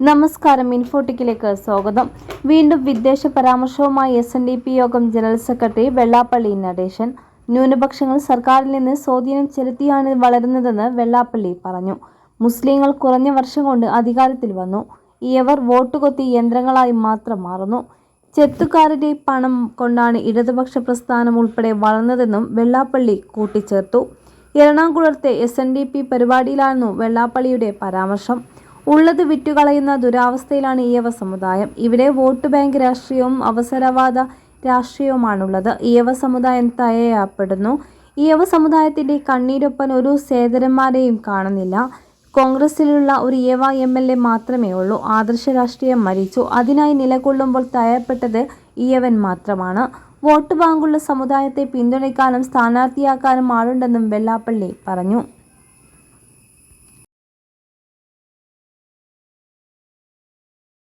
നമസ്കാരം ഇൻഫോട്ടിക്കിലേക്ക് സ്വാഗതം. വീണ്ടും വിദേശ പരാമർശവുമായി എസ് എൻ ഡി പി യോഗം ജനറൽ സെക്രട്ടറി വെള്ളാപ്പള്ളി നടേശൻ. ന്യൂനപക്ഷങ്ങൾ സർക്കാരിൽ നിന്ന് സ്വാധീനം ചെലുത്തിയാണ് വളരുന്നതെന്ന് വെള്ളാപ്പള്ളി പറഞ്ഞു. മുസ്ലിങ്ങൾ കുറഞ്ഞ വർഷം കൊണ്ട് അധികാരത്തിൽ വന്നു. ഇവർ വോട്ട് കൊത്തി യന്ത്രങ്ങളായി മാത്രം മാറുന്നു. ചെത്തുകാരുടെ പണം കൊണ്ടാണ് ഇടതുപക്ഷ പ്രസ്ഥാനം ഉൾപ്പെടെ വളർന്നതെന്നും വെള്ളാപ്പള്ളി കൂട്ടിച്ചേർത്തു. എറണാകുളത്തെ എസ് എൻ ഡി പി പരിപാടിയിലായിരുന്നു വെള്ളാപ്പള്ളിയുടെ പരാമർശം. ഉള്ളത് വിറ്റുകളയുന്ന ദുരാവസ്ഥയിലാണ് ഈയവ സമുദായം. ഇവിടെ വോട്ട് ബാങ്ക് രാഷ്ട്രീയവും അവസരവാദ രാഷ്ട്രീയവുമാണുള്ളത്. ഈയവ സമുദായം തയ്യപ്പെടുന്നു ഈയവ സമുദായത്തിന്റെ കണ്ണീരൊപ്പൻ ഒരു സേതരന്മാരെയും കാണുന്നില്ല. കോൺഗ്രസിലുള്ള ഒരു യവ എം എൽ എ മാത്രമേ ഉള്ളൂ. ആദർശ രാഷ്ട്രീയം മരിച്ചു. അതിനായി നിലകൊള്ളുമ്പോൾ തയ്യപ്പെട്ടത് ഈയവൻ മാത്രമാണ്. വോട്ട് ബാങ്കുള്ള സമുദായത്തെ പിന്തുണയ്ക്കാനും സ്ഥാനാർത്ഥിയാക്കാനും ആളുണ്ടെന്നും വെള്ളാപ്പള്ളി പറഞ്ഞു.